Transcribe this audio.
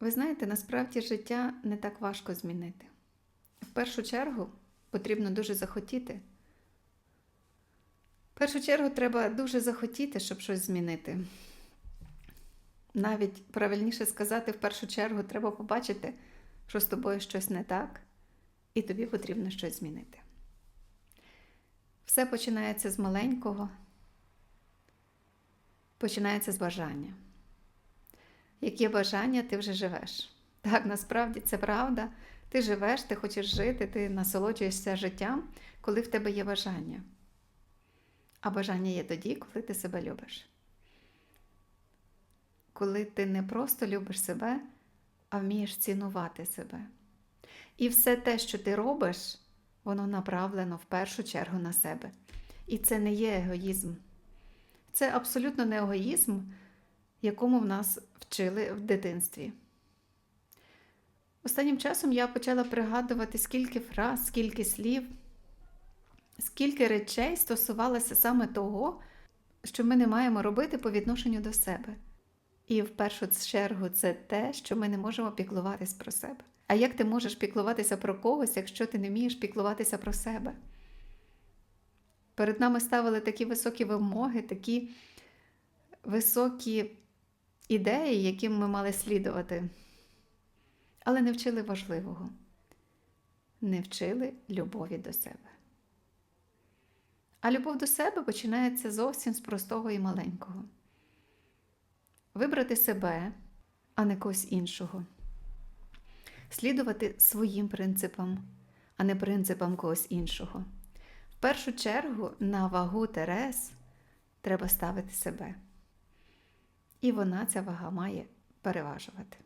Ви знаєте, насправді життя не так важко змінити. В першу чергу потрібно дуже захотіти. В першу чергу треба дуже захотіти, щоб щось змінити. Навіть правильніше сказати, в першу чергу треба побачити, що з тобою щось не так, і тобі потрібно щось змінити. Все починається з маленького, починається з бажання. Яке бажання ти вже живеш? Так, насправді це правда. Ти живеш, ти хочеш жити, ти насолоджуєшся життям, коли в тебе є бажання. А бажання є тоді, коли ти себе любиш. Коли ти не просто любиш себе, а вмієш цінувати себе. І все те, що ти робиш, воно направлено в першу чергу на себе. І це не є егоїзм. Це абсолютно не егоїзм, якому в нас вчили в дитинстві. Останнім часом я почала пригадувати, скільки фраз, скільки слів, скільки речей стосувалося саме того, що ми не маємо робити по відношенню до себе. І в першу чергу це те, що ми не можемо піклуватись про себе. А як ти можеш піклуватися про когось, якщо ти не вмієш піклуватися про себе? Перед нами ставили такі високі вимоги, такі високі ідеї, яким ми мали слідувати, але не вчили важливого, не вчили любові до себе. А любов до себе починається зовсім з простого і маленького. Вибрати себе, а не когось іншого. Слідувати своїм принципам, а не принципам когось іншого. В першу чергу на вагу Терес треба ставити себе. І вона ця вага має переважувати.